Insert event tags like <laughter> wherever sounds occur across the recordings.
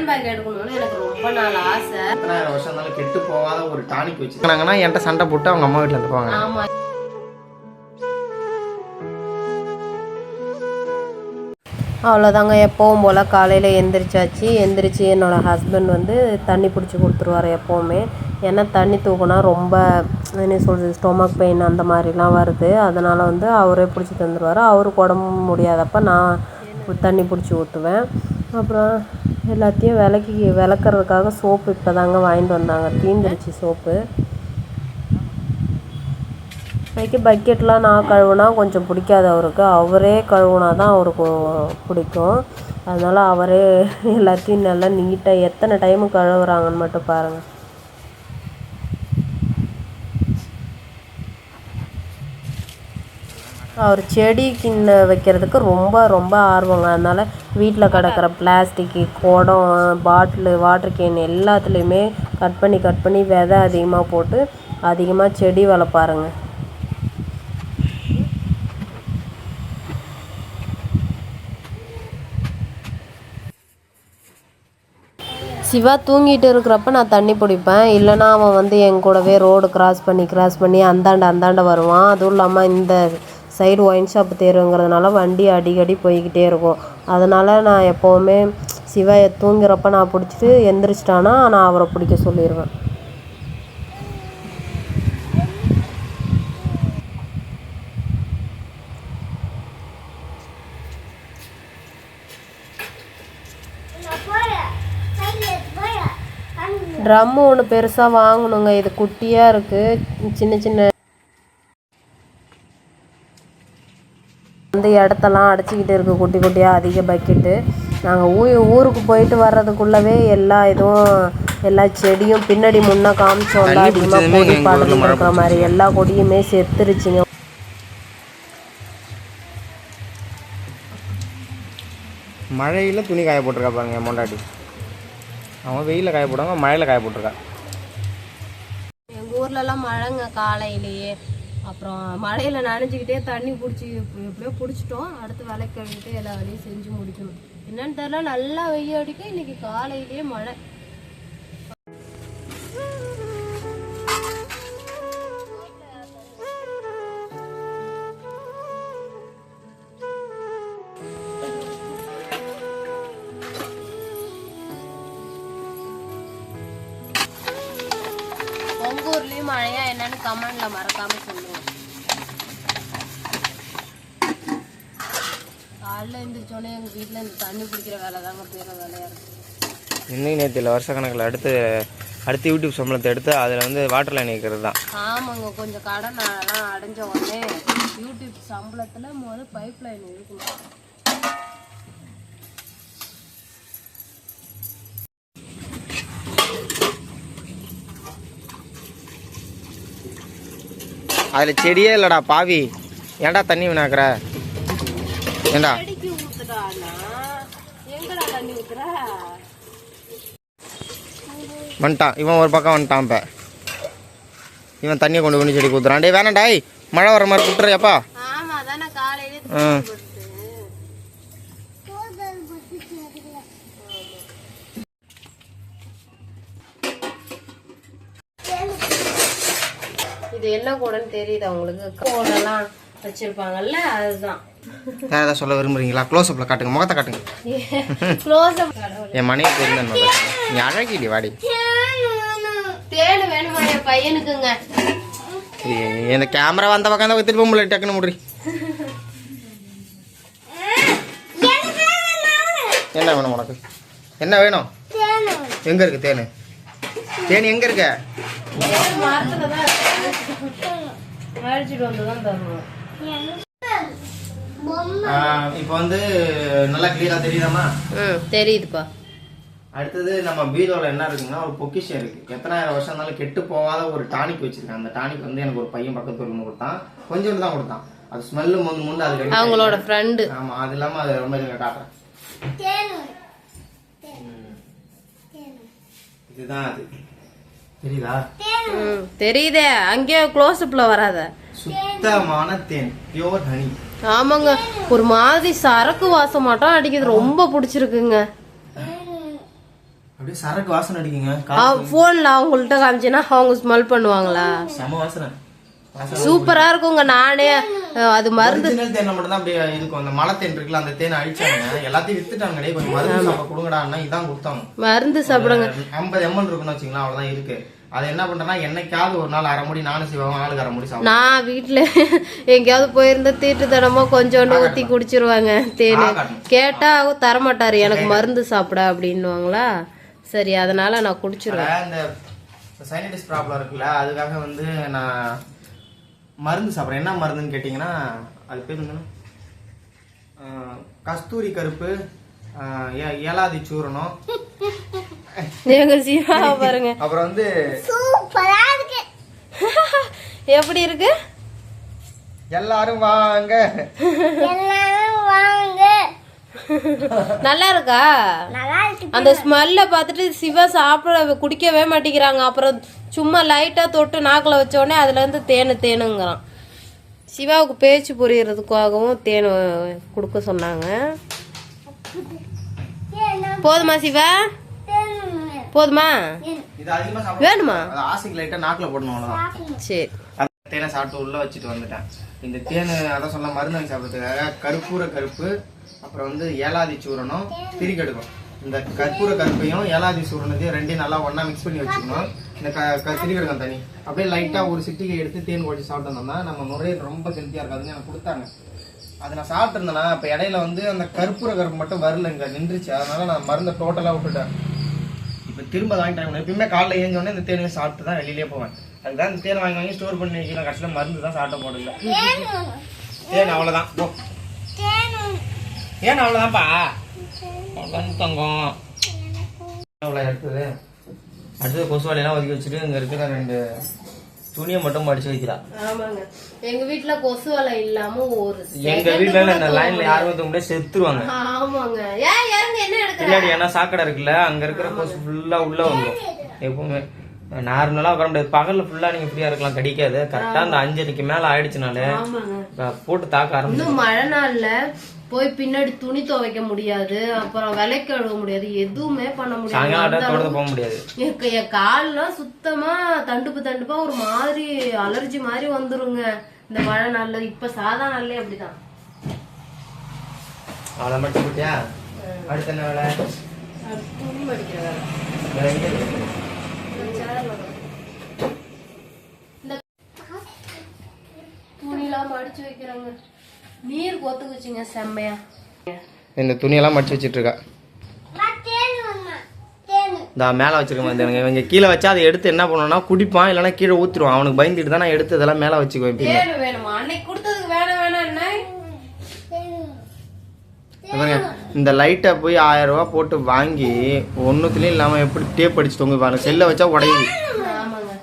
Hand bag எடுக்கணும்னு எனக்கு ரொம்ப நாள் ஆசை. எத்தனாயிரம் வருஷம் இருந்தாலும் கெட்டு போகாத ஒரு டானிக் வச்சுருக்காங்கன்னா என்கிட்ட சண்டை போட்டு அவங்க அம்மா வீட்டில் இருந்து போவாங்க ஆமா. அவ்வளோதாங்க எப்பவும் போல் காலையில் எந்திரிச்சாச்சு. எந்திரிச்சு என்னோடய ஹஸ்பண்ட் வந்து தண்ணி பிடிச்சி கொடுத்துருவாரு எப்போவுமே. ஏன்னா தண்ணி தூக்குனா ரொம்ப என்ன சொல்கிறது ஸ்டொமக் பெயின் அந்த மாதிரிலாம் வருது. அதனால் வந்து அவரே பிடிச்சி தந்துடுவார் அவருக்கு உடம்பு முடியாதப்ப நான் தண்ணி பிடிச்சி ஊற்றுவேன் அப்புறம் எல்லாத்தையும் விளக்கி விளக்குறதுக்காக சோப்பு இப்போ தாங்க வாங்கிட்டு வந்தாங்க. தீந்துருச்சு சோப்பு. வைக்க பக்கெட்லாம் நான் கழுவுனா கொஞ்சம் பிடிக்காது அவருக்கு. அவரே கழுவுனா தான் அவருக்கு பிடிக்கும். அதனால் அவரே எல்லாத்தையும் நல்லா நீட்டாக எத்தனை டைமு கழுவுறாங்கன்னு மட்டும் பாருங்கள் அவர் செடி கிண்ண வைக்கிறதுக்கு ரொம்ப ரொம்ப ஆர்வங்க. அதனால் வீட்டில் கிடக்குற பிளாஸ்டிக்கு குடம் பாட்டிலு வாட்ரு கேன் எல்லாத்துலேயுமே கட் பண்ணி கட் பண்ணி விதை அதிகமாக போட்டு அதிகமாக செடி வளர்ப்பாருங்க சிவா தூங்கிட்டு இருக்கிறப்ப நான் தண்ணி பிடிப்பேன். இல்லைன்னா அவன் வந்து என் கூடவே ரோடு கிராஸ் பண்ணி கிராஸ் பண்ணி அந்தாண்ட அந்தாண்ட வருவான். அதுவும் இல்லாமல் இந்த சைடு ஒயின் ஷாப் தேருங்கிறதுனால வண்டி அடிக்கடி போய்கிட்டே இருக்கும். அதனால் நான் எப்போவுமே சிவா தூங்குறப்ப நான் பிடிச்சிட்டு எந்திரிச்சிட்டானா நான் அவரை பிடிக்க சொல்லிடுவேன் ட்ரம்மு ஒன்று பெருசாக வாங்கணுங்க. இது குட்டியாக இருக்குது சின்ன சின்ன வந்து இடத்தெல்லாம் அடைச்சிக்கிட்டு இருக்கு குட்டி குட்டியாக அதிக பக்கெட்டு நாங்கள் ஊ ஊருக்கு போயிட்டு வர்றதுக்குள்ளவே எல்லா இதுவும் எல்லா செடியும் பின்னாடி முன்னே காமிச்சோம்ல அதிகமாக கொடி பாடல் இருக்கிற மாதிரி எல்லா கொடியுமே செத்துருச்சுங்க. மழையில் துணி காய போட்டிருக்கா பாருங்க மொண்டாட்டி அவன் வெயிலில் காய போடுவாங்க மழையில் காய போட்டிருக்கா. எங்கள் ஊர்லலாம் மழைங்க காலையிலேயே. அப்புறம் மழையில் நனைஞ்சிக்கிட்டே தண்ணி பிடிச்சி எப்படியோ பிடிச்சிட்டோம். அடுத்து விளக்கு கழுவிட்டு எல்லா வேலையும் செஞ்சு முடிக்கணும். என்னன்னு தெரில நல்லா வெய்ய அடிக்க இன்றைக்கி காலையிலேயே மழை. உங்க ஊர்லயும் மழையா என்னன்னு கமெண்ட்ல மறக்காம சொல்லுங்க. காலைல எழுந்திரிச்சோடனே எங்க வீட்ல இந்த தண்ணி பிடிக்கிற வேலை தாங்க பெரிய வேலையா இருக்கு. இன்னும் நேற்று இல்லை வருஷ கணக்கில் அடுத்து அடுத்து யூடியூப் சம்பளத்தை எடுத்து அதில் வந்து வாட்டர் லைன் வைக்கிறது தான் ஆமாங்க கொஞ்சம் கடன் அடைஞ்ச உடனே யூடியூப் சம்பளத்துல முதல்ல பைப் லைன் இருக்கணும் அதில் செடியே இல்லைடா பாவி. ஏன்டா தண்ணி வீணாக்குற? ஏண்டா வந்துட்டான். இவன் ஒரு பக்கம் வந்துட்டான் இப்போ. இவன் தண்ணியை கொண்டு கொண்டு செடி ஊத்துறான் டேய் வேணாம் டாய் மழை வர மாதிரி விட்டுறியாப்பா ஆமா இது என்ன கூடன்னு தெரியுது அவங்களுக்கு கூடெல்லாம் வச்சிருப்பாங்கல்ல அதுதான். வேறு ஏதாவது சொல்ல விரும்புறீங்களா? க்ளோஸ்அப்பில் காட்டுங்க முகத்தை காட்டுங்க. க்ளோஸ் என் மனைவி போயிருந்தேன் நீ அழகிடி வாடி. தேனு வேணுமா என் பையனுக்குங்க? ஏய், இந்த கேமரா வந்த பக்கம் தான் திரும்ப முடியல டக்குன்னு முடி என்ன வேணும் உனக்கு? என்ன வேணும்? எங்க இருக்கு தேனு? தேன் எங்க இருக்க? இப்போ வந்து நல்லா கிளியரா தெரியுதாமா தெரியுதுப்பா. அடுத்தது நம்ம பீரோல என்ன இருக்குங்கன்னா ஒரு பொக்கிஷம் இருக்கு. எத்தனாயிரம் வருஷம் இருந்தாலும் கெட்டு போகாத ஒரு டானிக் வச்சிருக்கேன் அந்த டானிக் வந்து எனக்கு ஒரு பையன் பக்கத்து ஊர்ல கொடுத்தான். கொஞ்சோண்டு தான் கொடுத்தான். அது ஸ்மெல்லு முந்து முந்து அது அவங்களோட ஃப்ரெண்டு ஆமா அது இல்லாம அது ரொம்ப காட்டுறேன். இதுதான் அது. தெரியுதா? தெரியுதே. அங்கேயே க்ளோஸ்அப்ல வராத. சுத்தமான தேன் பியோர் ஹனி ஆமாங்க ஒரு மாதிரி சரக்கு வாசம் மட்டும் அடிக்குது. ரொம்ப பிடிச்சிருக்குங்க. அப்படியே சரக்கு வாசனை அடிக்குங்க. ஃபோனில் அவங்கள்ட்ட காமிச்சேன்னா அவங்க ஸ்மெல் பண்ணுவாங்களா? செம வாசனை. சூப்பரா இருக்குங்க நானே அது மருந்து தேனை மட்டும் தான் அப்படியே இருக்கும். அந்த மலை தேன் இருக்குல்ல அந்த தேனை அழிச்சாங்க. எல்லாத்தையும் வித்துட்டாங்க கொஞ்சம் மருந்து சாப்பிட கொடுங்கடான்னா இதான் கொடுத்தாங்க மருந்து சாப்பிடுங்க. ஐம்பது எம்எல் இருக்குன்னு வச்சுங்களா அவ்வளவுதான் இருக்கு. அது என்ன பண்றேன்னா என்னைக்காவது ஒரு நாள் அரை முடி நானும் செய்வாங்க ஆளுக்கு அரை முடி நான் வீட்டில் எங்கேயாவது போயிருந்தா தீட்டுத்தனமா கொஞ்சோண்டு ஊற்றி குடிச்சிருவாங்க தேன். கேட்டா தரமாட்டாரு எனக்கு மருந்து சாப்பிட அப்படின்னுவாங்களா? சரி அதனால நான் குடிச்சிருவேன். இந்த சைனடிஸ் ப்ராப்ளம் இருக்குல்ல அதுக்காக வந்து நான் மருந்து சாப்பிட்றேன். என்ன மருந்துன்னு கேட்டிங்கன்னா அது பேர் என்ன கஸ்தூரி கருப்பு ஏலாதி சூரணம். பாருங்க. அப்புறம் வந்து சூப்பரா இருக்கு. <laughs> எப்படி இருக்கு? எல்லாரும் வாங்க. எல்லாரும் வாங்க <laughs> நல்லா இருக்கா நல்லா இருக்கு அந்த ஸ்மெல்ல பார்த்துட்டு சிவா சாப்பிட குடிக்கவே மாட்டேங்கிறாங்க. அப்புறம் சும்மா லைட்டா தொட்டு நாக்கில் வச்ச உடனே அதுல இருந்து தேனு தேனுங்கிறான். சிவாவுக்கு பேச்சு புரியறதுக்காகவும் தேன் கொடுக்க சொன்னாங்க. போதுமா சிவா? போதுமா? இது அதிகமா சாப்பிட வேணுமா? அது ஆசைக்கு லைட்டா நாக்குல போடணும் அவ்வளவுதான். சரி. அந்த தேனை சாப்பிட்டு உள்ள வச்சுட்டு வந்துட்டேன். இந்த தேன் அதான் சொன்ன மருந்து சாப்பிட்றதுக்காக கற்பூர கருப்பு அப்புறம் வந்து ஏலாதி சூரணம் திரிக்கெடுக்கும் இந்த கற்பூர கருப்பையும் ஏலாதி சூரணத்தையும் ரெண்டையும் நல்லா ஒன்றா மிக்ஸ் பண்ணி வச்சுக்கணும். இந்த க க- திரிக்கெடுக்கும் தனி அப்படியே லைட்டாக ஒரு சிட்டிகை எடுத்து தேன் குழச்சி சாப்பிட்டோம்னா நம்ம நுரையீரல் ரொம்ப ஹெல்த்தியா இருக்காதுன்னு எனக்கு கொடுத்தாங்க. அதை நான் சாப்பிட்ருந்தேன்னா இப்போ இடையில வந்து அந்த கற்பூர கருப்பு மட்டும் வரல இங்கே நின்றுச்சு. அதனால் நான் மருந்தை டோட்டலாக விட்டுட்டேன். இப்போ திரும்ப வாங்கிட்டாங்க எப்பயுமே காலைல ஏஞ்சோடனே இந்த தேனையும் சாப்பிட்டு தான் வெளியிலே போவேன். அதுதான் இந்த தேனை வாங்கி வாங்கி ஸ்டோர் பண்ணி வைக்கலாம் கடைசியில் மருந்து தான் சாப்பிட்ட போடல தேன். அவ்வளோதான் போ. ஏன் அவ்வளோதான்ப்பா அவ்வளோதான் தங்கம். அவ்வளோ எடுத்தது அடுத்தது கொசு வலையெல்லாம் ஒதுக்கி வச்சுட்டு இங்கே இருக்கிற ரெண்டு துணியை மட்டும் மடிச்சு வைக்கிறா. ஆமாங்க. எங்க வீட்ல கொசு வலை இல்லாம ஒரு எங்க வீட்டுல இந்த லைன்ல யாரும் வந்து முடியாது செத்துருவாங்க. ஆமாங்க. ஏன் இறங்க என்ன எடுக்கிற? பின்னாடி ஏன்னா சாக்கடை இருக்குல்ல அங்க இருக்கிற கொசு ஃபுல்லா உள்ள வந்துடும் எப்பவுமே. நார்மலா உட்கார முடியாது. பகல்ல ஃபுல்லா நீங்க ஃப்ரீயா இருக்கலாம். கடிக்காது. கரெக்டா அந்த அஞ்சரைக்கு மேல ஆயிடுச்சுனாலே போட்டு தாக்க ஆரம்பிச்சு இன்னும் மழை நாள்ல போய் பின்னாடி துணி துவைக்க முடியாது. அப்புறம் விலைக்கு கழுவ முடியாது. எதுவுமே பண்ண முடியாது. போக முடியாது. என் கால்லாம் சுத்தமா தண்டுப்பு தண்டுப்பா ஒரு மாதிரி அலர்ஜி மாதிரி வந்துருங்க. இந்த மழை நாள்ல இப்ப சாதா நாள்லயே அப்படிதான். அவ்வளோ மட்டும் அடுத்து என்ன வேலை? துணி மடிக்கிற வேலை. இருக்கு? இந்த துணிலாம் மடிச்சு வைக்கிறாங்க. நீர் கொத்துக்குச்சுங்க செம்மையா. இந்த துணியெல்லாம் மடிச்சு வச்சிட்டு இருக்கா தேனு அம்மா தேனு. இந்த மேலே வச்சிருக்க எனக்கு இவங்க கீழே வச்சா அதை எடுத்து என்ன பண்ணுவான்னா குடிப்பான் இல்லைன்னா கீழே ஊத்திடுவான் அவனுக்கு பயந்துட்டு தான் நான் எடுத்து இதெல்லாம் மேலே வச்சுக்குவேன் வேணும் வேணுமா? அன்னைக்கு கொடுத்ததுக்கு வேணாம் வேணாம் என்ன இந்த லைட்டை போய் ரூபாய் போட்டு வாங்கி ஒன்றுத்துலேயும் இல்லாமல் எப்படி டேப் அடிச்சு தொங்க பாருங்க செல்லை வச்சா உடையுது ஆமாங்க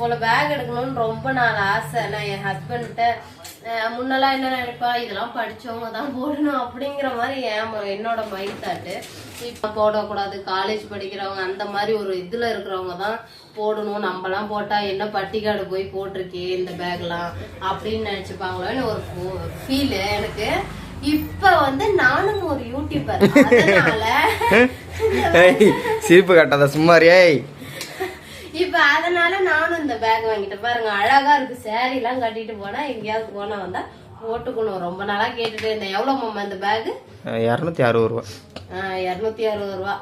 போல பேக் எடுக்கணும்னு ரொம்ப நாள் ஆசை. நான் என் ஹஸ்பண்ட்ட முன்னெல்லாம் என்ன நினைப்பா? இதெல்லாம் படிச்சவங்க தான் போடணும் அப்படிங்கிற மாதிரி என் என்னோட மைண்ட் தாட்டு இப்போ போடக்கூடாது. காலேஜ் படிக்கிறவங்க அந்த மாதிரி ஒரு இதில் இருக்கிறவங்க தான் போடணும். நம்மலாம் போட்டால் என்ன பட்டிக்காடு போய் போட்டிருக்கே இந்த பேக்லாம் அப்படின்னு நினச்சிப்பாங்களோன்னு ஒரு ஃபீல் எனக்கு. இப்ப வந்து நானும் ஒரு யூடியூபர் அதனால <laughs> சிரிப்பு கட்டாத சும்மாரியே இப்ப அதனால நானும் இந்த பேக் வாங்கிட்டேன் பாருங்க அழகா இருக்கு. saree எல்லாம் கட்டிட்டு போனா எங்கேயாவது போனா வந்தா போட்டுக்கணும். ரொம்ப நாளா கேட்டுட்டு இருந்தேன். எவ்வளவு மாமா இந்த பேக் இரநூத்தி அறுபது ரூபா. இருநூத்தி அறுபது ரூபா.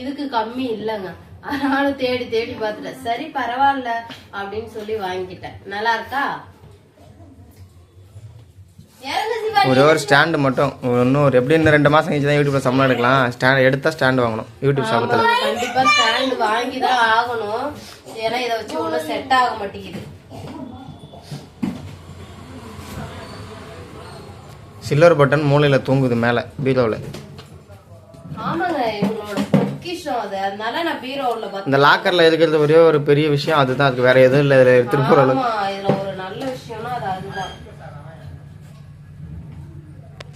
இதுக்கு கம்மி இல்லைங்க. ஆனாலும் தேடி தேடி பார்த்துட்டேன். சரி பரவாயில்ல அப்படின்னு சொல்லி வாங்கிட்டேன். நல்லா இருக்கா? ஒரே ஒரு ஸ்டாண்டு மட்டும். இன்னும் ஒரு எப்படி இன்னும் ரெண்டு மாதம் கழிச்சு தான் யூடியூப்ல சம்பளம் எடுக்கலாம். ஸ்டாண்ட் எடுத்தா ஸ்டாண்டு வாங்கணும். யூடியூப் சாபத்தில் ஆமா, கண்டிப்பா ஸ்டாண்ட் வாங்கி தான் ஆகணும். ஏன்னா இதை வச்சு ஒன்றும் செட் ஆக மாட்டேங்குது. சில்வர் பட்டன் மூலையில் தூங்குது மேலே பீரோவில். ஆமாங்க இவங்களோட பொக்கிஷம் அது. அதனால நான் பீரோவில் பார்த்தேன் இந்த லாக்கரில் இருக்கிறது ஒரே ஒரு பெரிய விஷயம் அதுதான். அதுக்கு வேற எதுவும் இல்லை இதில் எடுத்துகிட்டு போகிற அளவுக்கு.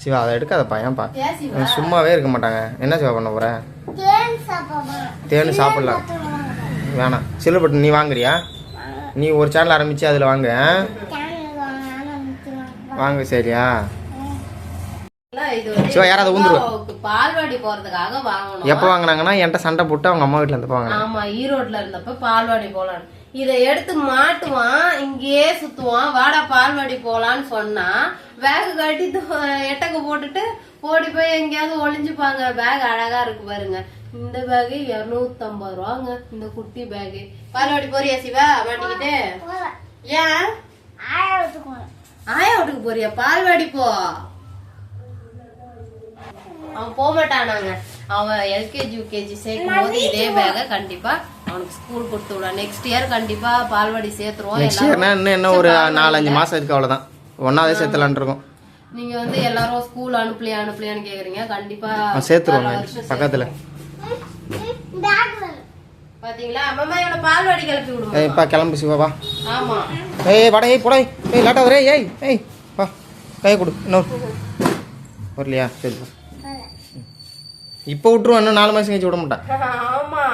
அது சிவா அதை எடுக்காதப்பா ஏன்ப்பா ஏன் சிவா? அவன் சும்மாவே இருக்க மாட்டாங்க. என்ன சிவா பண்ண போற? தேன் சாப்பிடலாம். வேணாம். சில்வர் பட்டன் நீ வாங்குறியா? நீ ஒரு சேனல் ஆரம்பிச்சு அதில் வாங்க வாங்க சரியா? சிவா, யாராவது ஊந்துருவா? பால்வாடி போறதுக்காக வாங்கணும். எப்போ வாங்கினாங்கன்னா என்கிட்ட சண்டை போட்டு அவங்க அம்மா வீட்டில் இருந்து வாங்கினாங்க ஆமா ஈரோட்ல இருந்தப்ப பால்வாடி போலான்னு இதை எடுத்து மாட்டுவான் இங்கேயே சுத்துவான். வாடா பால்வாடி போலான்னு சொன்னா பேக் கட்டி து- எட்டக்க போட்டுட்டு ஓடி போய் எங்கேயாவது ஒளிஞ்சுப்பாங்க. பேக் அழகா இருக்கு பாருங்க. இந்த பேக் இருநூத்தம்பது ரூபாங்க இந்த குட்டி பேக் பால்வாடி போறியா சிவா? மாட்டிக்கிட்டு? ஏன்? ஆயா வீட்டுக்கு போறியா? பால்வாடி போ. அவன் போக மாட்டானாங்க அவன் எல்கேஜி யூகேஜி சேர்க்கும் போது இதே பேக கண்டிப்பா அவனுக்கு ஸ்கூல் கொடுத்து விடலாம் நெக்ஸ்ட் இயர் கண்டிப்பா பால்வாடி சேர்த்துருவோம். நெக்ஸ்ட் இயர்னா இன்னும் என்ன ஒரு நாலஞ்சு மாதம் இருக்கு அவ்வளோதான் ஒன்றாவதே சேர்த்தலான் இருக்கோம். நீங்க வந்து எல்லாரும் ஸ்கூல் அனுப்பலையா அனுப்பலையான்னு கேக்குறீங்க. கண்டிப்பா சேர்த்துருவோம். பக்கத்தில். பாத்தீங்களா? அம்மா இவனை பால்வாடி கிளப்பி விடுமா? ஏய்ப்பா கிளம்பு சிவா வா. ஆமா. ஏய் வாடா ஏய் போடா ஏய். லாட்டா வரே ஏய் ஏய் வா. கையை கொடு இன்னொரு. வரலையா? சரி. இப்போ விட்டுருவோம் இன்னும் நாலு மாதம் கழிச்சு விட மாட்டேன் ஆமா.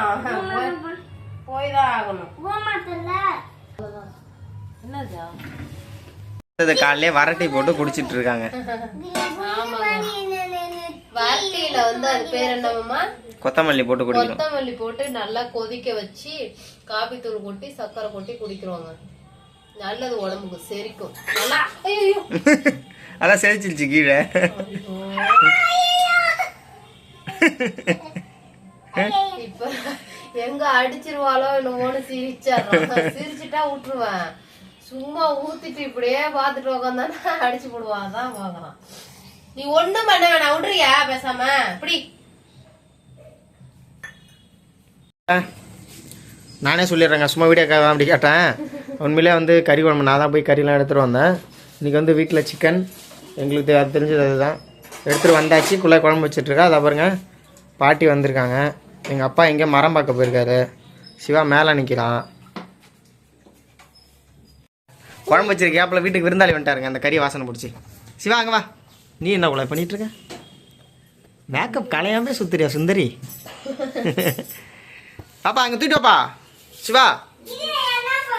போய்- ஆகணும். என்னதா? காலையிலே வரட்டி போட்டு குடிச்சிட்டு இருக்காங்க. வார்த்தையில வந்து அது பேர் என்னமாம்மா கொத்தமல்லி போட்டு குடிக்கணும். கொத்தமல்லி போட்டு நல்லா கொதிக்க வச்சு காபி தூள் கொட்டி சர்க்கரை கொட்டி குடிக்கிறோங்க. நல்லது உடம்புக்கு செரிக்கும். நல்லா ஐயோ <laughs> அதான் செரிச்சிருச்சு கீழே. இப்ப எங்க அடிச்சிருவாளோ என்னமோன்னு சிரிச்சாடுறான் சிரிச்சுட்டா விட்டுருவேன் சும்மா ஊத்திட்டு இப்படியே பாத்துட்டு உக்காந்தானா அடிச்சு போடுவான் அதான் பாக்குறான் நீ ஒண்ணும் பண்ண வேணாம். விடுறியா பேசாம? இப்படி. நானே சொல்லிடுறேங்க. சும்மா வீடியோ அப்படி கேட்டேன். உண்மையிலே வந்து கறி குழம்பு. நான் தான் போய் கறிலாம் எடுத்துகிட்டு வந்தேன். இன்றைக்கி வந்து வீட்டில் சிக்கன் எங்களுக்கு அது தெரிஞ்சது அதுதான். எடுத்துகிட்டு வந்தாச்சு. குள்ளே குழம்பு வச்சிட்ருக்கா. அதை பாருங்க பாட்டி வந்திருக்காங்க. எங்கள் அப்பா எங்கே மரம் பார்க்க போயிருக்காரு. சிவா மேலே நிற்கிறான் குழம்பு வச்சிருக்க கேப்பில் வீட்டுக்கு விருந்தாளி வந்துட்டாருங்க. அந்த கறி வாசனை பிடிச்சி. சிவா அங்கே வா. நீ என்ன உள்ள பண்ணிட்டு இருக்க மேக்கப் கலையாமே சுத்துறியா சுந்தரி? பாப்பா அங்கே தூக்கிட்டு வாப்பா. சிவா.